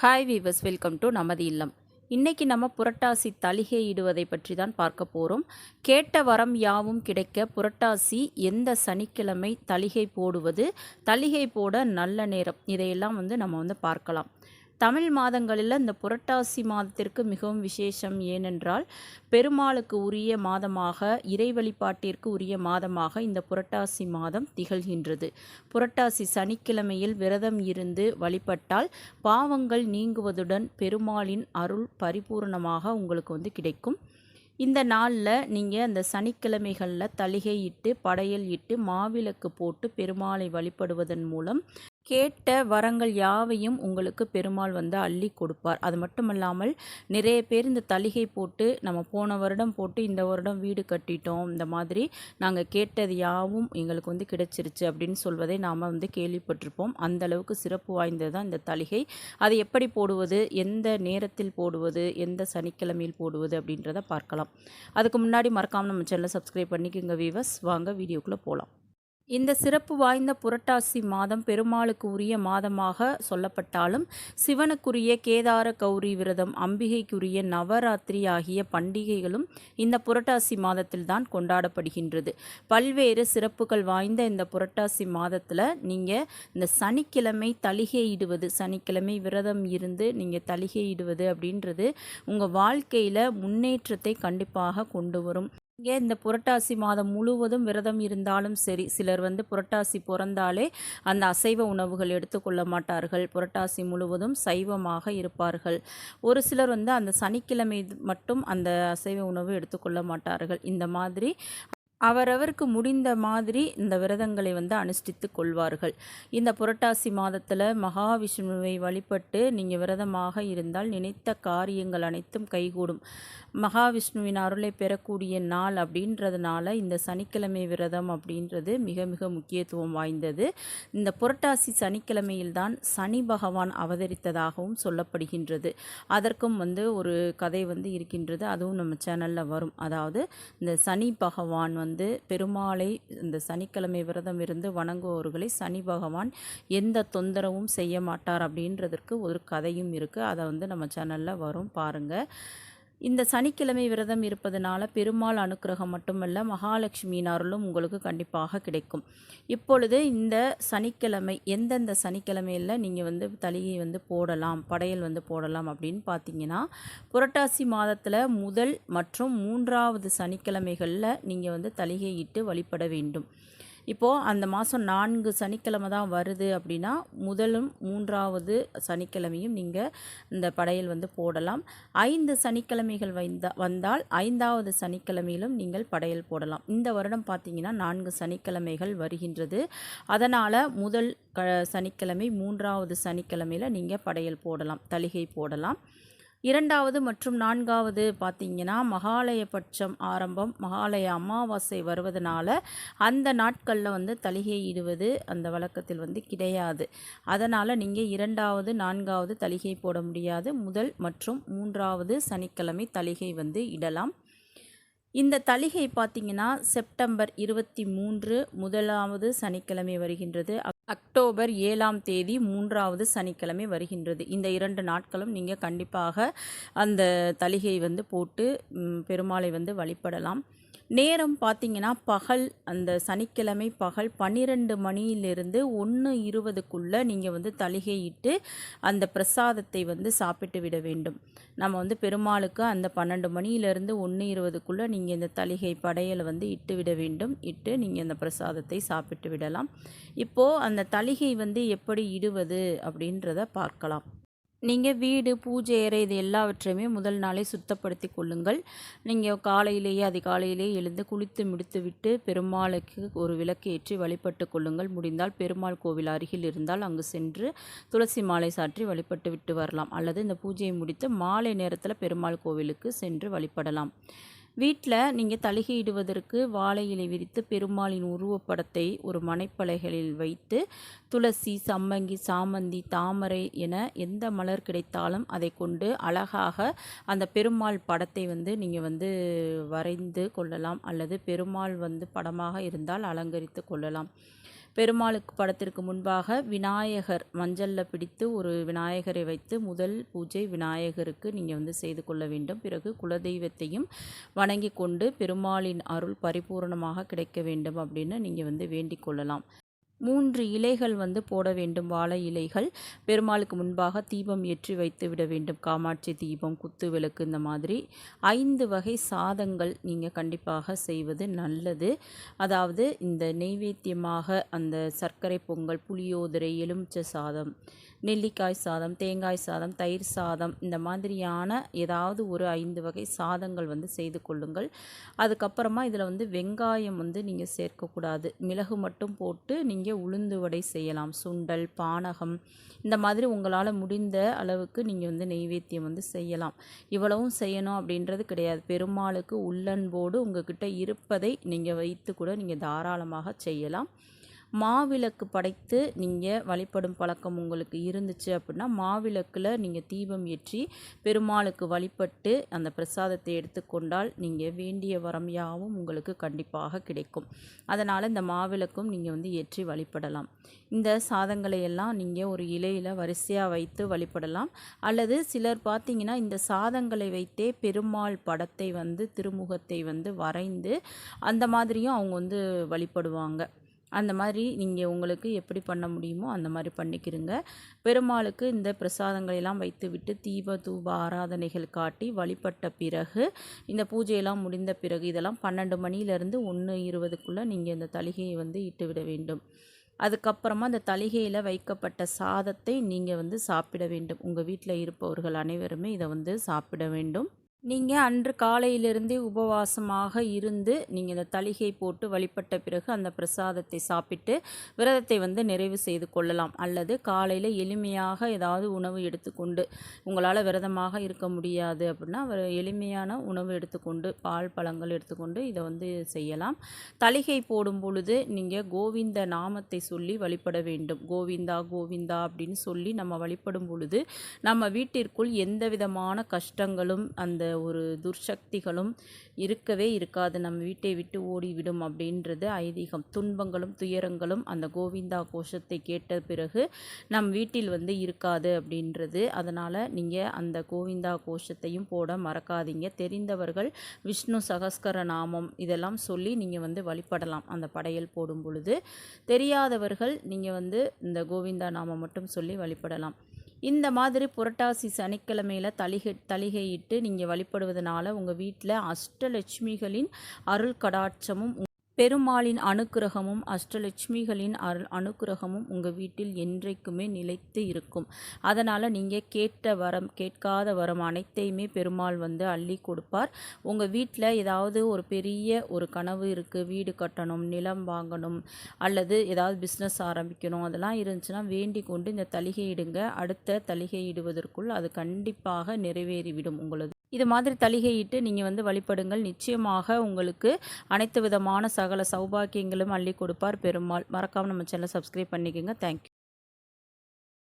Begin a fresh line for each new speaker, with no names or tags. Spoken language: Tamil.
ஹாய் வீவர்ஸ் வெல்கம் டு நமது இல்லம். இன்றைக்கி நம்ம புரட்டாசி தலிகை இடுவதை பற்றி தான் பார்க்க போகிறோம் கேட்ட வரம் யாவும் கிடைக்க புரட்டாசி எந்த சனிக்கிழமை தலிகை போடுவது? தலிகை போட நல்ல நேரம். இதையெல்லாம் வந்து நம்ம வந்து பார்க்கலாம். தமிழ் மாதங்களில் இந்த புரட்டாசி மாதத்திற்கு மிகவும் விசேஷம் ஏனென்றால் பெருமாளுக்கு உரிய மாதமாக இறை வழிபாட்டிற்கு உரிய மாதமாக இந்த புரட்டாசி மாதம் திகழ்கின்றது. புரட்டாசி சனிக்கிழமையில் விரதம் இருந்து வழிபட்டால் பாவங்கள் நீங்குவதுடன் பெருமாளின் அருள் பரிபூர்ணமாக உங்களுக்கு வந்து கிடைக்கும். இந்த நாளில் நீங்கள் அந்த சனிக்கிழமைகளில் தலிகை இட்டு படையல் இட்டு மாவிளக்கு போட்டு பெருமாளை வழிபடுவதன் மூலம் கேட்ட வரங்கள் யாவையும் உங்களுக்கு பெருமாள் வந்து அள்ளி கொடுப்பார். அது மட்டும் இல்லாமல் நிறைய பேர் இந்த தலிகை போட்டு நம்ம போன வருடம் போட்டு இந்த வருடம் வீடு கட்டிட்டோம் இந்த மாதிரி நாங்கள் கேட்டது யாவும் எங்களுக்கு வந்து கிடைச்சிருச்சு அப்படின்னு சொல்வதை நாம் வந்து கேள்விப்பட்டிருப்போம். அந்த அளவுக்கு சிறப்பு வாய்ந்தது தான் இந்த தலிகை. அது எப்படி போடுவது எந்த நேரத்தில் போடுவது எந்த சனிக்கிழமையில் போடுவது அப்படின்றத பார்க்கலாம். அதுக்கு முன்னாடி மறக்காமல் நம்ம சேனலை சப்ஸ்கிரைப் பண்ணிக்கோங்க வீவர்ஸ் வாங்க வீடியோக்குள்ளே போகலாம் இந்த சிறப்பு வாய்ந்த புரட்டாசி மாதம் பெருமாளுக்கு உரிய மாதமாக சொல்லப்பட்டாலும் சிவனுக்குரிய கேதார கௌரி விரதம் அம்பிகைக்குரிய நவராத்திரி ஆகிய பண்டிகைகளும் இந்த புரட்டாசி மாதத்தில்தான் கொண்டாடப்படுகின்றது. பல்வேறு சிறப்புகள் வாய்ந்த இந்த புரட்டாசி மாதத்தில் நீங்கள் இந்த சனிக்கிழமை தலிகையிடுவது சனிக்கிழமை விரதம் இருந்து நீங்கள் தலிகையிடுவது அப்படின்றது உங்கள் வாழ்க்கையில் முன்னேற்றத்தை கண்டிப்பாக கொண்டு வரும். இங்கே இந்த புரட்டாசி மாதம் முழுவதும் விரதம் இருந்தாலும் சரி சிலர் வந்து புரட்டாசி பிறந்தாலே அந்த அசைவ உணவுகள் எடுத்துக்கொள்ள மாட்டார்கள். புரட்டாசி முழுவதும் சைவமாக இருப்பார்கள். ஒரு சிலர் வந்து அந்த சனிக்கிழமை மட்டும் அந்த அசைவ உணவு எடுத்துக்கொள்ள மாட்டார்கள். இந்த மாதிரி அவரவருக்கு முடிந்த மாதிரி இந்த விரதங்களை வந்து அனுஷ்டித்து கொள்வார்கள். இந்த புரட்டாசி மாதத்தில் மகாவிஷ்ணுவை வழிபட்டு நீங்கள் விரதமாக இருந்தால் நினைத்த காரியங்கள் அனைத்தும் கைகூடும். மகாவிஷ்ணுவின் அருளை பெறக்கூடிய நாள் அப்படின்றதுனால இந்த சனிக்கிழமை விரதம் அப்படின்றது மிக மிக முக்கியத்துவம் வாய்ந்தது. இந்த புரட்டாசி சனிக்கிழமையில்தான் சனி பகவான் அவதரித்ததாகவும் சொல்லப்படுகின்றது. அதற்கும் வந்து ஒரு கதை வந்து இருக்கின்றது. அதுவும் நம்ம சேனலில் வரும். அதாவது இந்த சனி பகவான் வந்து பெருமாளை இந்த சனிக்கிழமை விரதம் இருந்து வணங்குபவர்களை சனி பகவான் எந்த தொந்தரவும் செய்ய மாட்டார் அப்படின்றதற்கு ஒரு கதையும் இருக்குது அதை வந்து நம்ம சேனலில் வரும் பாருங்கள் இந்த சனிக்கிழமை விரதம் இருப்பதனால பெருமாள் அனுக்கிரகம் மட்டுமல்ல மகாலட்சுமியின் அருளும் உங்களுக்கு கண்டிப்பாக கிடைக்கும். இப்பொழுது இந்த சனிக்கிழமை எந்தெந்த சனிக்கிழமையில் நீங்கள் வந்து தலியை வந்து போடலாம் படையல் வந்து போடலாம் அப்படின்னு பார்த்தீங்கன்னா புரட்டாசி மாதத்தில் முதல் மற்றும் மூன்றாவது சனிக்கிழமைகளில் நீங்கள் வந்து தலிகை இட்டு வழிபட வேண்டும். இப்போது அந்த மாதம் நான்கு சனிக்கிழமை தான் வருது அப்படின்னா முதலும் மூன்றாவது சனிக்கிழமையும் நீங்கள் இந்த படையல் வந்து போடலாம். ஐந்து சனிக்கிழமைகள் வைந்த வந்தால் ஐந்தாவது சனிக்கிழமையிலும் நீங்கள் படையல் போடலாம். இந்த வருடம் பார்த்தீங்கன்னா நான்கு சனிக்கிழமைகள் வருகின்றது. அதனால் முதல் க சனிக்கிழமை மூன்றாவது சனிக்கிழமையில் நீங்கள் படையல் போடலாம் தலிகை போடலாம். இரண்டாவது மற்றும் நான்காவது பார்த்திங்கன்னா மகாலய பட்சம் ஆரம்பம் மகாலய அமாவாசை வருவதனால அந்த நாட்களில் வந்து தலிகையிடுவது அந்த வழக்கத்தில் வந்து கிடையாது. அதனால் நீங்கள் இரண்டாவது நான்காவது தலிகை போட முடியாது. முதல் மற்றும் மூன்றாவது சனிக்கிழமை தலிகை வந்து இடலாம். இந்த தலிகை பார்த்திங்கன்னா செப்டம்பர் இருபத்தி மூன்று முதலாவது சனிக்கிழமை வருகின்றது. அக்டோபர் ஏழாம் தேதி மூன்றாவது சனிக்கிழமை வருகின்றது. இந்த இரண்டு நாட்களும் நீங்கள் கண்டிப்பாக அந்த தலிகை வந்து போட்டு பெருமாளை வந்து வழிபடலாம். நேரம் பார்த்தீங்கன்னா பகல் அந்த சனிக்கிழமை பகல் பன்னிரெண்டு மணியிலிருந்து ஒன்று இருபதுக்குள்ளே நீங்கள் வந்து தலிகையிட்டு அந்த பிரசாதத்தை வந்து சாப்பிட்டு விட வேண்டும். நம்ம வந்து பெருமாளுக்கு அந்த பன்னெண்டு மணியிலிருந்து ஒன்று இருபதுக்குள்ளே நீங்கள் இந்த தலிகை படையலை வந்து இட்டு விட வேண்டும். இட்டு நீங்கள் அந்த பிரசாதத்தை சாப்பிட்டு விடலாம். இப்போது அந்த தலிகை வந்து எப்படி இடுவது அப்படின்றத பார்க்கலாம். நீங்கள் வீடு பூஜை அறை இது எல்லாவற்றையுமே முதல் நாளே சுத்தப்படுத்தி கொள்ளுங்கள். நீங்கள் காலையிலேயே அதிகாலையிலேயே எழுந்து குளித்து முடித்து விட்டு பெருமாளுக்கு ஒரு விளக்கு ஏற்றி வழிபட்டு கொள்ளுங்கள். முடிந்தால் பெருமாள் கோவில் அருகில் இருந்தால் அங்கு சென்று துளசி மாலை சாற்றி வழிபட்டு விட்டு வரலாம். அல்லது இந்த பூஜையை முடித்து மாலை நேரத்தில் பெருமாள் கோவிலுக்கு சென்று வழிபடலாம். வீட்டில் நீங்கள் தலிகையிடுவதற்கு வாழை இலை விரித்து பெருமாளின் உருவப்படத்தை ஒரு மனைப்பலைகளில் வைத்து துளசி சம்மங்கி சாமந்தி தாமரை என எந்த மலர் கிடைத்தாலும் அதை கொண்டு அழகாக அந்த பெருமாள் படத்தை வந்து நீங்கள் வந்து வரைந்து கொள்ளலாம் அல்லது பெருமாள் வந்து படமாக இருந்தால் அலங்கரித்து கொள்ளலாம். பெருமாளுக்கு படத்திற்கு முன்பாக விநாயகர் மஞ்சளில் பிடித்து ஒரு விநாயகரை வைத்து முதல் பூஜை விநாயகருக்கு நீங்கள் வந்து செய்து கொள்ள வேண்டும். பிறகு குலதெய்வத்தையும் வணங்கி கொண்டு பெருமாளின் அருள் பரிபூரணமாக கிடைக்க வேண்டும் அப்படின்னு நீங்கள் வந்து வேண்டிக் கொள்ளலாம். மூன்று இலைகள் வந்து போட வேண்டும். வாழை இலைகள். பெருமாளுக்கு முன்பாக தீபம் ஏற்றி வைத்து விட வேண்டும். காமாட்சி தீபம் குத்து விளக்கு இந்த மாதிரி ஐந்து வகை சாதங்கள் நீங்கள் கண்டிப்பாக செய்வது நல்லது. அதாவது இந்த நெய்வேத்தியமாக அந்த சர்க்கரை பொங்கல் புளியோதரை எலுமிச்சை சாதம் நெல்லிக்காய் சாதம் தேங்காய் சாதம் தயிர் சாதம் இந்த மாதிரியான ஏதாவது ஒரு ஐந்து வகை சாதங்கள் வந்து செய்து கொள்ளுங்கள். அதுக்கப்புறமா இதில் வந்து வெங்காயம் வந்து நீங்கள் சேர்க்கக்கூடாது. மிளகு மட்டும் போட்டு நீங்கள் உளுந்து வடை செய்யலாம். சுண்டல் பானகம் இந்த மாதிரி உங்களால் முடிந்த அளவுக்கு நீங்கள் வந்து நெய்வேத்தியம் வந்து செய்யலாம். இவ்வளவும் செய்யணும் அப்படின்றது கிடையாது. பெருமாளுக்கு உள்ளன்போடு உங்ககிட்ட இருப்பதை நீங்கள் வைத்து கூட நீங்கள் தாராளமாக செய்யலாம். மாவிளக்கு படைத்து நீங்கள் வழிபடும் பழக்கம் உங்களுக்கு இருந்துச்சு அப்படின்னா மாவிளக்கில் நீங்கள் தீபம் ஏற்றி பெருமாளுக்கு வழிபட்டு அந்த பிரசாதத்தை எடுத்துக்கொண்டால் நீங்கள் வேண்டிய வரம் யாவும் உங்களுக்கு கண்டிப்பாக கிடைக்கும். அதனால் இந்த மாவிளக்கும் நீங்கள் வந்து ஏற்றி வழிபடலாம். இந்த சாதங்களை எல்லாம் நீங்கள் ஒரு இலையில் வரிசையாக வைத்து வழிபடலாம். அல்லது சிலர் பார்த்தீங்கன்னா இந்த சாதங்களை வைத்தே பெருமாள் படத்தை வந்து திருமுகத்தை வந்து வரைந்து அந்த மாதிரியும் அவங்க வந்து வழிபடுவாங்க. அந்த மாதிரி நீங்கள் உங்களுக்கு எப்படி பண்ண முடியுமோ அந்த மாதிரி பண்ணிக்கிறங்க பெருமாளுக்கு இந்த பிரசாதங்களெல்லாம் வைத்து விட்டு தீப தூப ஆராதனைகள் காட்டி வழிபட்ட பிறகு இந்த பூஜையெல்லாம் முடிந்த பிறகு இதெல்லாம் பன்னெண்டு மணியிலேருந்து ஒன்று இருபதுக்குள்ளே நீங்கள் இந்த தலிகையை வந்து இட்டு விட வேண்டும். அதுக்கப்புறமா அந்த தலிகையில் வைக்கப்பட்ட சாதத்தை நீங்கள் வந்து சாப்பிட வேண்டும். உங்கள் வீட்டில் இருப்பவர்கள் அனைவருமே இதை வந்து சாப்பிட வேண்டும். நீங்கள் அன்று காலையிலிருந்தே உபவாசமாக இருந்து நீங்கள் இந்த தளிகை போட்டு வழிபட்ட பிறகு அந்த பிரசாதத்தை சாப்பிட்டு விரதத்தை வந்து நிறைவு செய்து கொள்ளலாம். அல்லது காலையில் எளிமையாக ஏதாவது உணவு எடுத்துக்கொண்டு உங்களால் விரதமாக இருக்க முடியாது அப்படின்னா எளிமையான உணவு எடுத்துக்கொண்டு பால் பழங்கள் எடுத்துக்கொண்டு இதை வந்து செய்யலாம். தளிகை போடும் பொழுது நீங்கள் கோவிந்த நாமத்தை சொல்லி வழிபட வேண்டும். கோவிந்தா கோவிந்தா அப்படின்னு சொல்லி நம்ம வழிபடும் பொழுது நம்ம வீட்டிற்குள் எந்த விதமான கஷ்டங்களும் அந்த ஒரு துர்சக்திகளும் இருக்கவே இருக்காது. நம்ம வீட்டை விட்டு ஓடிவிடும் அப்படின்றது ஐதீகம். துன்பங்களும் துயரங்களும் அந்த கோவிந்தா கோஷத்தை கேட்ட பிறகு நம் வீட்டில் வந்து இருக்காது அப்படின்றது. அதனால் நீங்கள் அந்த கோவிந்தா கோஷத்தையும் போட மறக்காதீங்க. தெரிந்தவர்கள் விஷ்ணு சகஸ்கர நாமம் இதெல்லாம் சொல்லி நீங்கள் வந்து வழிபடலாம் அந்த படையல் போடும் பொழுது. தெரியாதவர்கள் நீங்கள் வந்து இந்த கோவிந்தா நாமம் மட்டும் சொல்லி வழிபடலாம். இந்த மாதிரி புரட்டாசி சனிக்கிழமையில் தலிகை தலிகையிட்டு நீங்கள் வழிபடுவதனால உங்கள் வீட்டில் அஷ்டலட்சுமிகளின் அருள் கடாட்சமும் பெருமாளின் அனுக்கிரகமும் அஷ்டலட்சுமிகளின் அருள் அனுக்கிரகமும் உங்கள் வீட்டில் என்றைக்குமே நிலைத்து இருக்கும். அதனால் நீங்கள் கேட்ட வரம் கேட்காத வரம் அனைத்தையுமே பெருமாள் வந்து அள்ளி கொடுப்பார். உங்கள் வீட்டில் ஏதாவது ஒரு பெரிய ஒரு கனவு இருக்குது வீடு கட்டணும் நிலம் வாங்கணும் அல்லது ஏதாவது பிஸ்னஸ் ஆரம்பிக்கணும் அதெல்லாம் இருந்துச்சுன்னா வேண்டி கொண்டு இந்த தலிகையிடுங்க அடுத்த தலிகையிடுவதற்குள் அது கண்டிப்பாக நிறைவேறிவிடும் உங்களது இது மாதிரி தலிகையிட்டு நீங்கள் வந்து வழிபடுங்கள். நிச்சயமாக உங்களுக்கு அனைத்து விதமான சகல சௌபாக்கியங்களும் அள்ளி கொடுப்பார் பெருமாள். மறக்காமல் நம்ம சேனலை சப்ஸ்கிரைப் பண்ணிக்கோங்க. தேங்க்யூ